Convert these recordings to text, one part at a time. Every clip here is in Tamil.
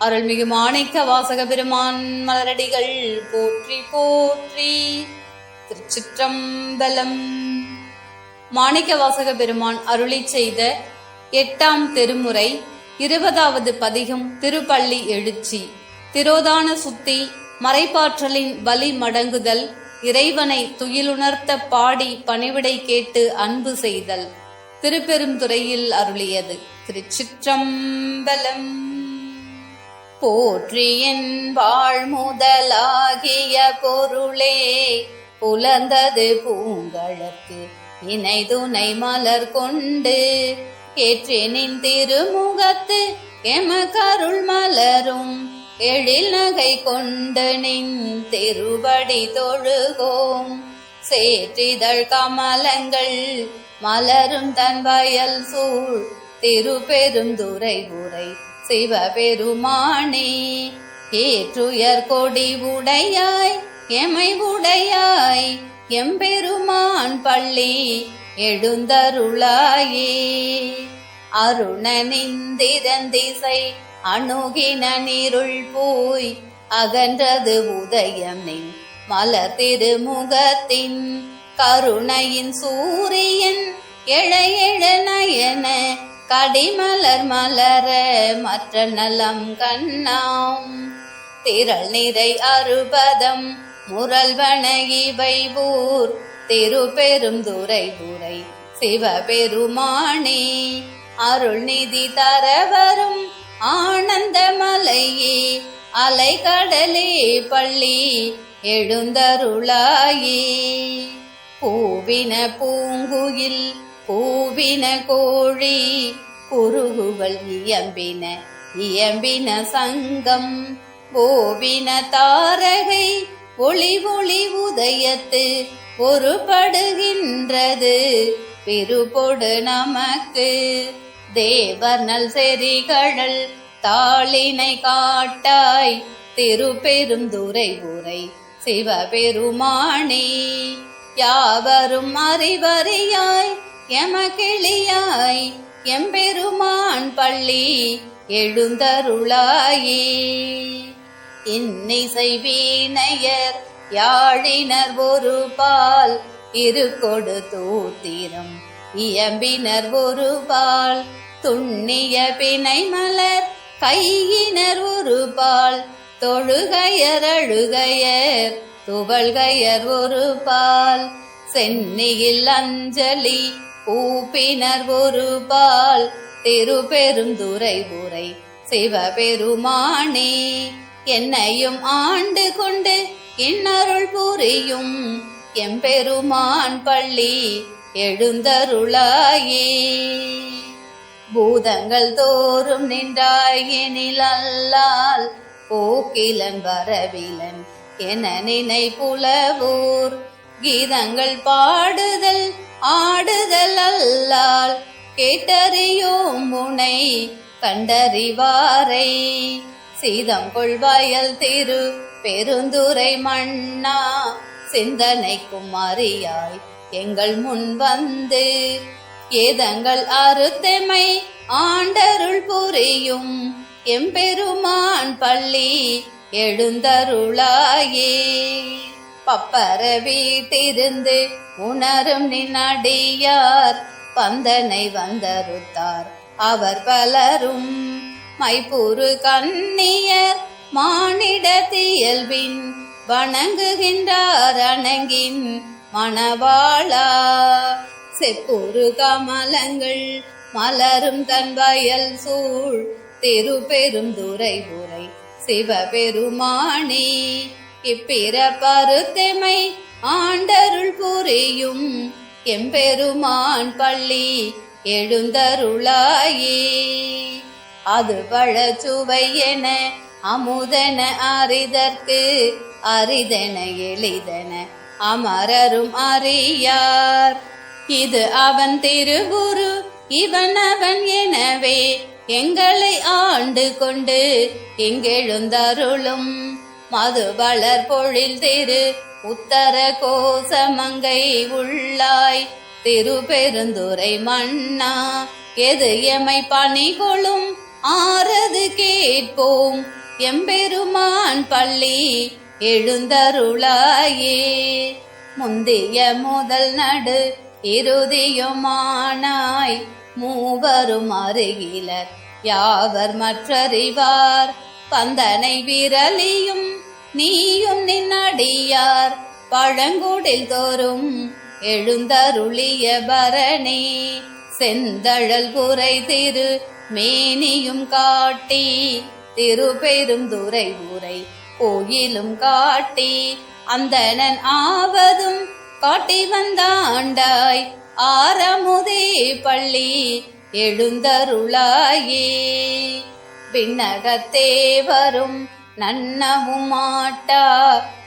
அருள்மிகு மாணிக்க வாசக பெருமான் மலரடிகள் போற்றி போற்றி. திருச்சிற்றம்பலம். மாணிக்க வாசக பெருமான் அருளி செய்த எட்டாம் திருமுறை இருபதாவது பதிகம் திருப்பள்ளி எழுச்சி. திரோதான சுத்தி மறைப்பாற்றலின் வலி மடங்குதல் இறைவனை துயிலுணர்த்த பாடி பணிவிடை கேட்டு அன்பு செய்தல். திருப்பெருந்துறையில் அருளியது திருச்சிற்றம்பலம். போற்றியின் வாழ் முதலாகிய பொருளே புலந்தது பூங்கழற்கு இணை துணை மலர் கொண்டு ஏற்றினின் திருமுகத்து எம கருள் மலரும் எழில் நகை கொண்டு நின் திருவடி தொழுகோம். சேற்றிதழ் கமலங்கள் மலரும் தன் வயல் சூழ் திருப்பெருந்துரை உரை சிவபெருமானே ஏற்றுயர் கொடி உடையாய் எமை உடையாய் எம்பெருமான் பள்ளி எழுந்தருளாயே. அருணனிந்திரந்திசை அணுகின நீருள் போய் அகன்றது உதயம் நின் மலர் திருமுகத்தின் கருணையின் சூரியன் எழ எழ நயன கடிமலர் மலர மற்ற நலம் கண்ணாம். திரள் நிறை அறுபதம் முரல்வன இவை ஊர். திருப்பெரும் துரை புரை சிவபெருமானே. அருள்நிதி தர வரும் ஆனந்த மலையே. அலைகடலே பள்ளி எழுந்தருளாயே. பூவின பூங்குயில் பூவின கோழி குருகுகள் இயம்பின இயம்பின சங்கம். ஓவின தாரகை ஒளி ஒளி உதயத்து பொறுபடுகின்றது பெருபொடு நமக்கு தேவர்னல் செறிகடல் தாளினை காட்டாய். திருப்பெருந்துரை உரை சிவபெருமானே யாவரும் அறிவறியாய் எமகிளியாய் எம்பெருமான் பள்ளி எழுந்தருளாயே. இன்னிசை வீணையர் யாழினர் ஒரு பால் இருக்கொடு தூத்திரம் இயம்பினர் ஒரு பால் துண்ணிய பிணை மலர் கையினர் ஒரு பால் தொழுகையர் அழுகையர் துவள்கையர் ஒரு பால் சென்னியில் அஞ்சலி ஊப்பினர் ஒரு பால் திருப்பெருந்துரை உரை சிவபெருமானே. என்னையும் ஆண்டு கொண்டு இன்னருள் புரியும் எம்பெருமான் பள்ளி எழுந்தருளாயே. பூதங்கள் தோறும் நின்றாயினில் அல்லால் போக்கிலன் வரவிலன் என நினை புலவூர் கீதங்கள் பாடுதல் கேட்டறியோம் முனை கண்டறிவாரை. சீதம் கொள்வாயல் திரு பெருந்துரை மண்ணா சிந்தனைக்கும் அறியாய் எங்கள் முன் வந்து. ஏதங்கள் அறுத்தமை ஆண்டருள் புரியும் எம்பெருமான் பள்ளி எழுந்தருளாயே. பப்பர வீட்டிருந்து உணரும் நின்னடியார் பந்தனை வந்தருத்தார். அவர் பலரும் மைப்பூரு கண்ணியர் மானிடத்தியல்பின் வணங்குகின்றார் அணங்கின் மணவாளா. செப்புரு கமலங்கள் மலரும் தன் வயல் சூழ் திருப்பெரும் உரை சிவபெருமானே. இப்பிற பருத்தமை ஆண்டருள் புரியும் எம்பெருமான் பள்ளி எழுந்தருளாயே. அது பழச்சுவை என அமுதன அரிதற்கு அரிதன எளிதன அமரரும் அறியார். இது அவன் திருவுரு இவன் அவன் எனவே எங்களை ஆண்டு கொண்டு எங்கெழுந்தருளும். மது வளர் பொழில் திரு உத்தர கோசமங்கை உள்ளாய். திருப்பெருந்துரை மன்னா எது எமை பணிகொளும்? ஆறது கேட்போம். எம்பெருமான் பள்ளி எழுந்தருளாயே. முந்திய முதல் நடு இறுதியுமானாய். மூவரும் அருகிலர் யாவர் மற்றறிவார்? பந்தனை விரலியும் நீயும் நின்னடியார் பழங்குடில் தோறும் எழுந்தருளிய பரணி. செந்தழல் புரை திரு மேனியும் காட்டி திருபெரும் துரை உரை கோயிலும் காட்டி. அந்தணன் ஆவதும் காட்டி வந்தாண்டாய் ஆரமுதே பள்ளி எழுந்தருளாயே. விண்ணகத்தே வரும் நன்னமுமாட்டா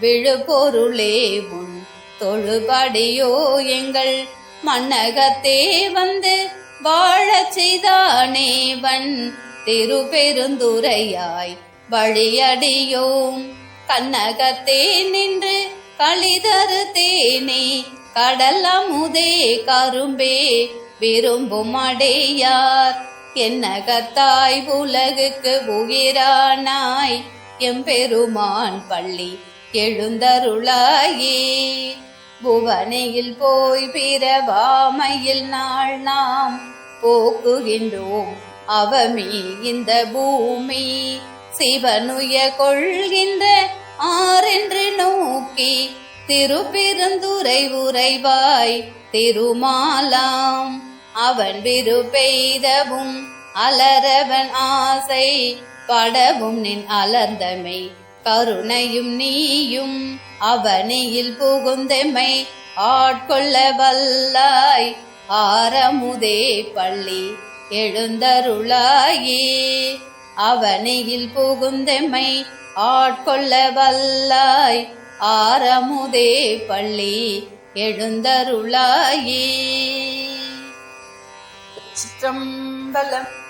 விழுபொருளே உன் தொழுபடியோ எங்கள் மன்னகத்தே வந்து வாழச் செய்தானேவன் திருப்பெருந்துரையாய் வழியடியோம். கண்ணகத்தே நின்று களிதரு தேனே கடல் அமுதே கரும்பே விரும்பும் அடையார். என்னகத்தாய் உலகுக்கு உயிரானாய் எம்பெருமான் பள்ளி எழுந்தருளாயே. புவனையில் போய் பிறவாமையில் நாள் நாம் போக்குகின்றோம் அவமே இந்த பூமி. சிவனுய கொள்கின்ற ஆரென்று நோக்கி திருப்பெருந்துரை உரைவாய் திருமாலாம். அவன் விருப்பெய்தவும் அலரவன் ஆசை படவும் நின் அலர்ந்தமை. கருணையும் நீயும் அவனியில் புகுந்தமை. ஆட்கொள்ள வல்லாய் ஆரமுதே பள்ளி. எழுந்தருளாயே அவனியில் புகுந்தமை. ஆட்கொள்ள வல்லாய் ஆரமுதே பள்ளி. எழுந்தருளாயே. சிற்றம்பலம்